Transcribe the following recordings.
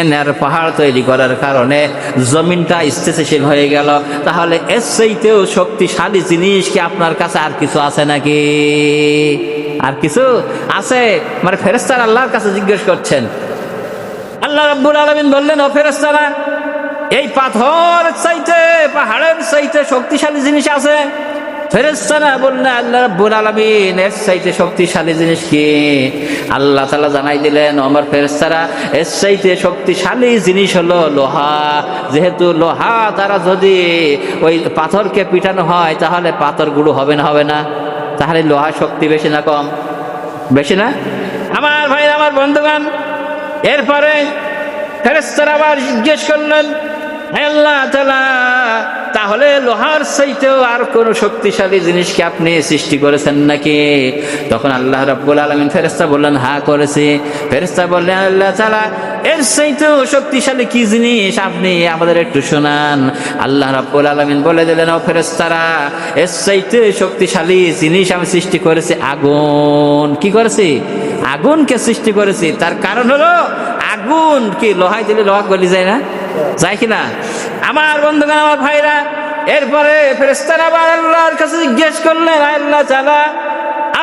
আর পাহাড় তৈরি করার কারণে জমিনটা স্থিতিশীল হয়ে গেল। তাহলে এর চাইতেও শক্তিশালী জিনিস কি আপনার কাছে আর কিছু আছে নাকি? আর কিছু আছে? মানে ফেরেস্তার আল্লাহর কাছে জিজ্ঞেস করছেন। আল্লাহ রাব্বুল আলামিন বললেন, ও ফেরেস্তারা এই পাথর চাইতে, পাহাড়ের চাইতে শক্তিশালী জিনিস আছে? ফেরেস্তারা বললেন আল্লাহ রাব্বুল আলামিন, এর চাইতে শক্তিশালী জিনিস কি? আল্লাহ তাআলা জানাই দিলেন, আমার ফেরেস্তারা এর চাইতে শক্তিশালী জিনিস হলো লোহা। যেহেতু লোহা দ্বারা যদি ওই পাথরকে পিটানো হয়, তাহলে পাথর গুঁড়ো হবে না হবে না। তাহলে লোহা শক্তি বেশি না কম? বেশি না? আমার ভাই আমার বন্ধুগণ, এরপরে ফেরেস্তারা আবার জিজ্ঞেস করলেন আল্লাহ তাআলা তাহলে লোহার চাইতেও আর কোন শক্তিশালী জিনিস কি আপনি সৃষ্টি করেছেন নাকি? তখন আল্লাহ রাব্বুল আলামিন ফেরেস্তা বললেন হা করেছে। ফেরেস্তা বললেন, আল্লাহ তাআলা, এর চাইতেও শক্তিশালী কি জিনিস? আপনি আমাদের একটু শোনান। আল্লাহ রাব্বুল আলামিন বলে দিলেন, ও ফেরেস্তারা এর চাইতে শক্তিশালী জিনিস আমি সৃষ্টি করেছি, আগুন। কি করেছি? আগুনকে সৃষ্টি করেছি। তার কারণ হলো, আগুন কি লোহায় দিলে লোহা গলি যায় না? যায় কি না আমার বন্ধুগণ, আমার ভাইরা, এরপরে ফেরেস্তার আবার আল্লাহর কাছে জিজ্ঞেস করলেন আল্লাহ চালা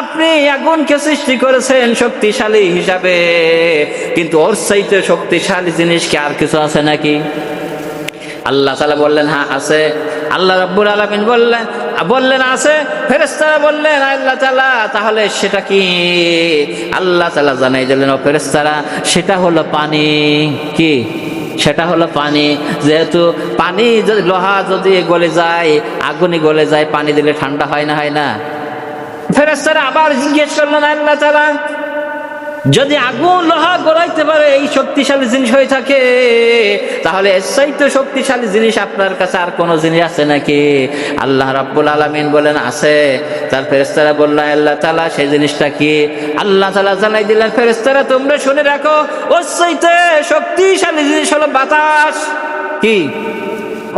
আপনি আগুনকে সৃষ্টি করেছেন শক্তিশালী হিসাবে, কিন্তু ওর চাইতে শক্তিশালী জিনিস কি আর কিছু আছে নাকি? আল্লাহ তালা বললেন হ্যাঁ আছে। আল্লাহ রাব্বুল আলামিন বললেন বললেন, আছে। ফেরেস্তারা বললেন আল্লাহ তালা তাহলে সেটা কি? আল্লাহ তালা জানাই দিলেন, ও ফেরেস্তারা সেটা হলো পানি। কি? সেটা হলো পানি। যেহেতু পানি যদি লোহা যদি গলে যায়, আগুনে গলে যায়, পানি দিলে ঠান্ডা হয় না হয় না? ফেরেস্তারা আবার জিজ্ঞেস করলেন, আল্লাহ তালা যদি আগুন লোহা গড়াইতে পারে, এই শক্তিশালী জিনিস হয়ে থাকে, তাহলে শক্তিশালী জিনিস আপনার কাছে আর কোনো জিনিস আছে নাকি? আল্লাহ রাব্বুল আলামিন বলেন, আছে। তার ফেরেস্তারা বললেন আল্লাহ তালা সেই জিনিসটা কি? আল্লাহ তালা জানাই দিলেন ফেরেস্তারা তোমরা শুনে রাখো ওর শক্তিশালী জিনিস হলো বাতাস। কি?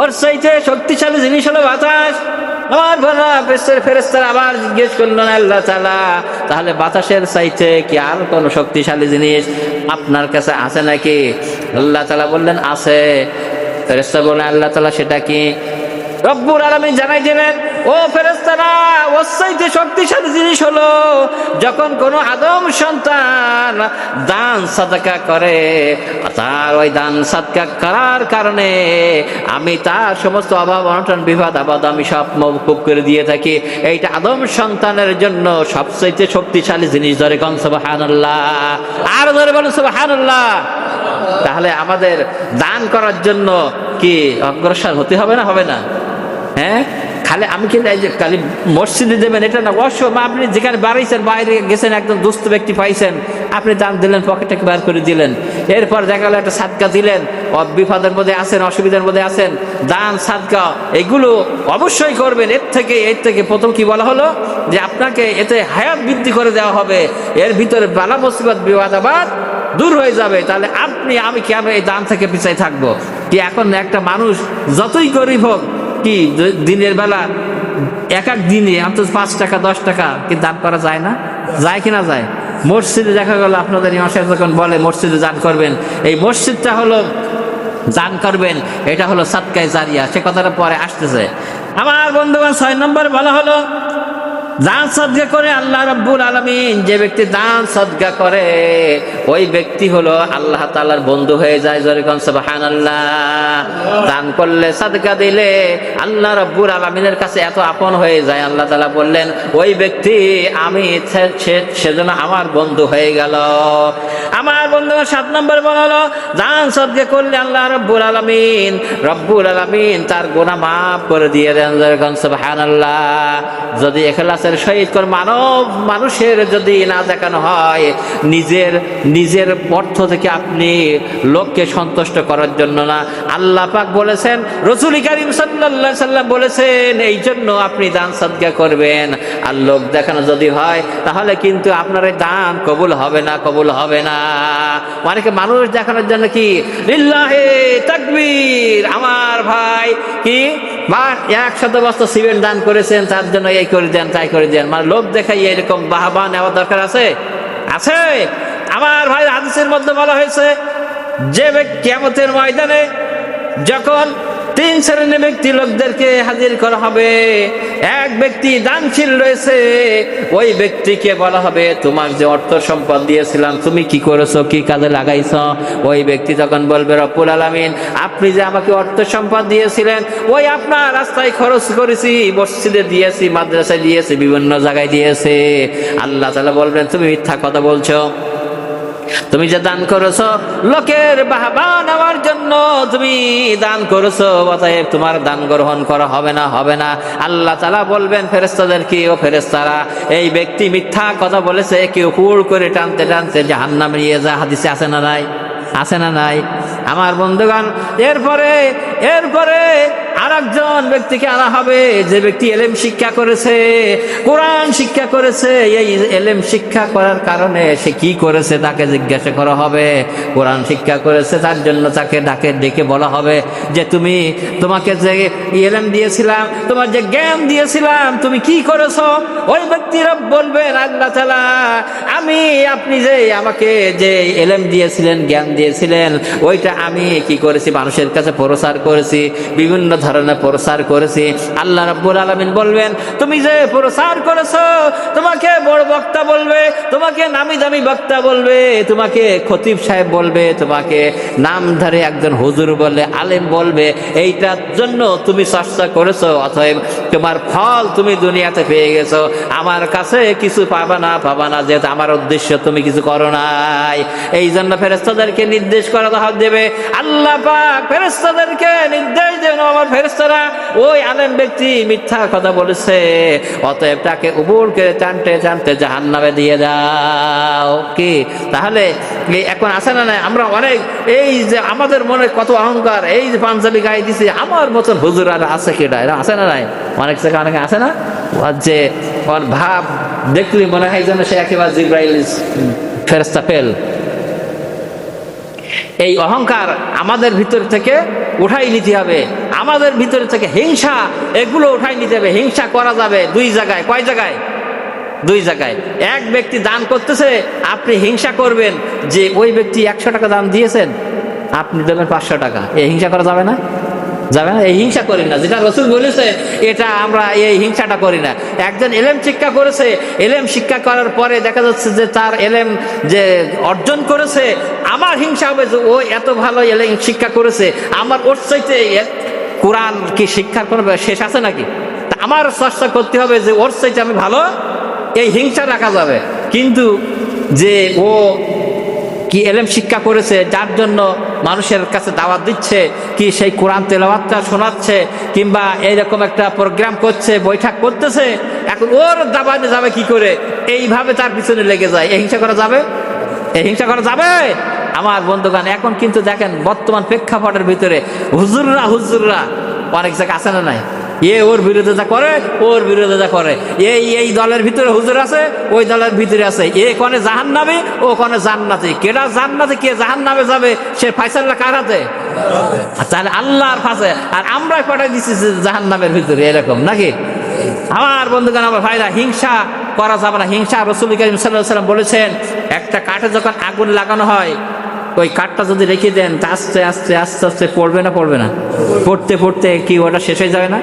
ওর শক্তিশালী জিনিস হলো বাতাস? ফেরেস্তার আবার জিজ্ঞেস করলেন আল্লাহ তালা তাহলে বাতাসের চাইতে কি আর কোনো শক্তিশালী জিনিস আপনার কাছে আছে নাকি? আল্লাহ তালা বললেন, আছে। ফেরেস্তা বললেন, আল্লাহ তালা সেটা কি? রব্বুর আলমী জানাই দিলেন ও ফেরেস্তারা ওর চাইতে শক্তিশালী জিনিস হলো, যখন কোনো আদম সন্তান দান সাদাকা করে, তার ওই দান সাদকা করার কারণে আমি তার সমস্ত অভাব, অনটন, বিবাদ, আবাদ আমি সব মৌকুব করে দিয়ে থাকি। এইটা আদম সন্তানের জন্য সবচাইতে শক্তিশালী জিনিস। ধরে কন, সুবহানাল্লাহ। আর ধরে বলুন, সুবহানাল্লাহ। তাহলে আমাদের দান করার জন্য কি অগ্রসর হতে হবে না? হবে না? হ্যাঁ? খালি আমি কিন্তু এই যে খালি মসজিদে দেবেন, এটা না অবশ্য আপনি যেখানে বাড়াইছেন, বাইরে গেছেন, একদম দুস্থ ব্যক্তি পাইছেন, আপনি দান দিলেন পকেটে বার করে দিলেন। এরপর দেখা গেলো একটা সাদকা দিলেন বিপদের মধ্যে আছেন, অসুবিধার মধ্যে আছেন, দান, সাদকা, এগুলো অবশ্যই করবেন। এর থেকে এর থেকে প্রথম কি বলা হলো? যে আপনাকে এতে হায়াত বৃদ্ধি করে দেওয়া হবে। এর ভিতরে বালা মুসিবত বিবাদাবাদ দূর হয়ে যাবে। তাহলে আপনি, আমি কেন এই দান থেকে পিছাই থাকব? কি এখন একটা মানুষ যতই গরিব হোক কি দিনের বেলা এক এক দিনে অন্তত পাঁচ টাকা, দশ টাকা কি দান করা যায় না? যায় কিনা যায়? মসজিদে দেখা গেল আপনাদের ইমাম যখন বলে, মসজিদে দান করবেন। এই মসজিদটা হলো দান করবেন, এটা হলো সাতকায় জারিয়া। সে কথাটা পরে আসতেছে। আমার বন্ধুগণ, ছয় নম্বর বলা হলো দান সদকা করে আল্লাহ রব্বুল আলমিন, যে ব্যক্তি দান সদকা করে, ওই ব্যক্তি হলো আল্লাহ তাআলার বন্ধু হয়ে যায় যেরকম সুবহান আল্লাহ দান করলে সদকা দিলে আল্লাহ রব্বুল আলমিনের কাছে এত আপন হয়ে যায়। আল্লাহ তাআলা বললেন, ওই ব্যক্তি আমি সেজন্য আমার বন্ধু হয়ে গেল। আমার বন্ধু সাত নম্বর বলালো দান সদকা করলে আল্লাহ রব্বুল আলমিন রব্বুল আলমিন তার গোনা মাফ করে দিয়ে দেন যেরকম সুবহান আল্লাহ যদি এখলাসের সহিত কোন মানব মানুষের যদি না দেখানো হয়, নিজের নিজের অর্থ থেকে আপনি লোককে সন্তুষ্ট করার জন্য না। আল্লাহ পাক বলেছেন, রসুল করিম সাল্লাল্লাহু সাল্লাম বলেছেন, এই জন্য আপনি দান সদকা করবেন। আর লোক দেখানো যদি হয়, তাহলে কিন্তু আপনার এই দান কবুল হবে না, কবুল হবে না। অনেকে মানুষ দেখানোর জন্য কি, লিল্লাহে তাকবীর, আমার ভাই কি বা একশত বস্তা সিমেন্ট দান করেছেন, তার জন্য এই করে দেন, তাই করে দেন। মানে লোক দেখাই এরকম বাহবা নেওয়ার দরকার আছে? আছে। আমার ভাই হাদিসের মধ্যে বলা হয়েছে, যে কিয়ামতের ময়দানে যখন তিন শ্রেণির ব্যক্তি লোকদেরকে হাজির করা হবে। এক ব্যক্তি দানশীল রয়েছে, ওই ব্যক্তিকে বলা হবে, তোমার যে অর্থ সম্পদ দিয়েছিলাম, তুমি কি করেছ, কি কাজে লাগাইছ? ওই ব্যক্তি তখন বলবে রপুল আলামিন, আপনি যে আমাকে অর্থ সম্পদ দিয়েছিলেন, ওই আপনার রাস্তায় খরচ করেছি, মসজিদে দিয়েছি, মাদ্রাসায় দিয়েছি, বিভিন্ন জায়গায় দিয়েছে। আল্লাহ তালা বলবেন, তুমি মিথ্যা কথা বলছো। তুমি যে দান করেছ, লোকের বাহবা নেওয়ার জন্য তুমি দান করেছ, অতএব তোমার দান গ্রহণ করা হবে না হবে না। আল্লাহ তালা বলবেন ফেরেস্তাদের কি ও ফেরেস্তারা এই ব্যক্তি মিথ্যা কথা বলেছে, কেউ হুড় করে টানতে টানতে জাহান্নামে নিয়ে যা হাদিসে আছে না নাই? আসে না নাই? আমার বন্ধুগণ, এরপরে এরপরে একজন ব্যক্তিকে আনা হবে। যে ব্যক্তি এলেম শিক্ষা করেছে, কোরআন শিক্ষা করেছে, এই এলেম শিক্ষা করার কারণে সে কি করেছে তাকে জিজ্ঞাসা করা হবে। কোরআন শিক্ষা করেছে, তার জন্য তাকে ডাকে, ডেকে বলা হবে যে তুমি তোমাকে যে এলেম দিয়েছিলাম, তোমার যে জ্ঞান দিয়েছিলাম, তুমি কি করেছ? ওই ব্যক্তিরা বলবেন আল্লাহ তালা আমি আপনি যে আমাকে যে এলেম দিয়েছিলেন, জ্ঞান দিয়েছিলেন, ওইটা আমি কি করেছি? মানুষের কাছে প্রসার করেছি, বিভিন্ন ধরনের প্রসার করেছি। আল্লাহ রাব্বুল আলামিন বলবেন, তুমি যে প্রসার করেছ, তোমাকে বড় বক্তা বলবে, তোমাকে নামি দামি বক্তা বলবে, তোমাকে খতিব সাহেব বলবে, তোমাকে নামধারী একজন হুজুর বলবে আলেম বলবে, এইটার জন্য তুমি চর্চা করেছ, অতএব তোমার ফল তুমি দুনিয়াতে পেয়ে গেছো। আমার কাছে কিছু পাবা না পাবা না, যেহেতু আমার উদ্দেশ্য তুমি কিছু করো নাই। এই জন্য ফেরেস্তাদেরকে নির্দেশ করা হাত দেবে। আল্লাহ পাক ফেরেস্তাদেরকে নির্দেশ দেন আমার ফেরেস্তারা ওই আলেম ব্যক্তি মিথ্যা কথা বলেছে, অতএব তাকে উবুর করে টানতে টানতে জাহান নামে দিয়ে দাও। কি? তাহলে এখন আসে না আমরা অনেক, এই যে আমাদের মনে কত অহংকার, এই যে পাঞ্জাবি গায়ে দিছে, আমার মতন হুজুর আর আছে কেটা এরা আছে না নাই? অনেক জায়গায় অনেকে আছে না? যে ভাব দেখলি মনে হয় যেন সে একেবারে জিব্রাইল ফেরস্তা ফেল। এই অহংকার আমাদের ভিতর থেকে উঠাই নিতে হবে। আমাদের ভিতর থেকে হিংসা, এগুলো উঠাই নিতে হবে। হিংসা করা যাবে দুই জায়গায়। কয় জায়গায়? দুই জায়গায়। এক ব্যক্তি দান করতেছে, আপনি হিংসা করবেন যে ওই ব্যক্তি একশো টাকা দান দিয়েছেন, আপনি দেবেন পাঁচশো টাকা। এই হিংসা করা যাবে না? যাবে না, এই হিংসা করি না। যেটা রসুল বলেছে, এটা আমরা এই হিংসাটা করি না। একজন এলেম শিক্ষা করেছে, এলেম শিক্ষা করার পরে দেখা যাচ্ছে যে তার এলেম যে অর্জন করেছে, আমার হিংসা হবে যে ও এত ভালো এলেম শিক্ষা করেছে, আমার ওর চাইতে কোরআন কি শিক্ষার কোনো শেষ আছে নাকি? তা আমার চর্চা করতে হবে যে ওর চাইতে আমি ভালো, এই হিংসা রাখা যাবে। কিন্তু যে ও কি এলেম শিক্ষা করেছে, যার জন্য মানুষের কাছে দাওয়াত দিচ্ছে, কি সেই কোরআন তেলাওয়াতটা শোনাচ্ছে, কিংবা এইরকম একটা প্রোগ্রাম করছে, বৈঠক করতেছে, এখন ওর দাবানে যাবে কি করে? এইভাবে তার পিছনে লেগে যায়। এই হিংসা করা যাবে? এই হিংসা করা যাবে? আমার বন্ধুগান এখন কিন্তু দেখেন বর্তমান প্রেক্ষাপটের ভিতরে হুজুররা হুজুররা অনেক জায়গায় আছে না নাই? এ ওর বিরোধিতা করে, ওর বিরোধিতা করে। এই এই দলের ভিতরে হুজুর আছে, ওই দলের ভিতরে আছে। এ কনে জাহান নামে ও কনে জান্নাতে। কেডা জান্নাতে, কে জাহান নামে যাবে, সে ফাইসাল্লা কার হাতে? তাহলে আল্লাহর ফাঁসে। আর আমরাই পাঠাই দিচ্ছি জাহান নামের ভিতরে, এরকম নাকি? আমার বন্ধুগণ, আমার ভাইরা, হিংসা করা যাবে না। হিংসা রসুল করিম সাল্লাহ সাল্লাম বলেছেন, একটা কাঠে যখন আগুন লাগানো হয় ওই কাঠটা যদি রেখে দেন, তা আস্তে আস্তে আস্তে আস্তে পড়বে না পড়বে না। পড়তে পড়তে কি ওটা শেষ হয়ে যাবে না?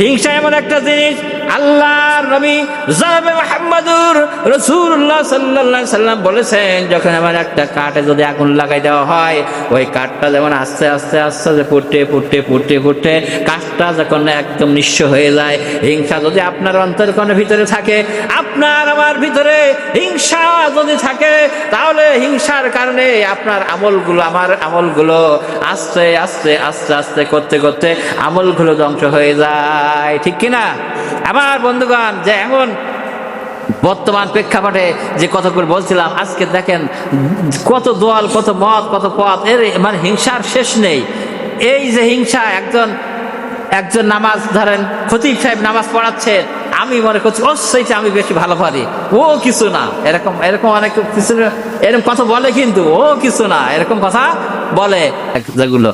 হিংসা এমন একটা জিনিস, আল্লাহর নবী জানাবে মোহাম্মদুর রসুল্লাহ সাল্লাহ সাল্লাম বলেছেন, যখন আমার একটা কাঠে যদি আগুন লাগাই দেওয়া হয়, ওই কাঠটা যেমন আস্তে আস্তে আস্তে আস্তে ফুটতে ফুটতে ফুটতে ফুটতে কাঠটা যখন একদম নিঃস্ব হয়ে যায়, হিংসা যদি আপনার অন্তর্কণের ভিতরে থাকে, আপনার আমার ভিতরে হিংসা যদি থাকে, তাহলে হিংসার কারণে আপনার আমলগুলো, আমার আমলগুলো আস্তে আস্তে আস্তে আস্তে করতে করতে আমলগুলো ধ্বংস হয়ে যায়। ঠিক কিনা আমার বন্ধুগণ, যে এমন বর্তমান প্রেক্ষাপটে যে কতগুলো বলছিলাম, আজকে দেখেন কত দল কত মত, কত পথ, এর মানে হিংসার শেষ নেই। এই যে হিংসা, একজন একজন নামাজ ধরেন, খতিব সাহেব নামাজ পড়াচ্ছে আমি মনে করছি ও সেইটা আমি বেশি ভালো পারি। ও, কিছু না। এরকম এরকম অনেক কিছু, এরকম কথা বলে কিন্তু ও, কিছু না। এরকম কথা বলে। যেগুলো।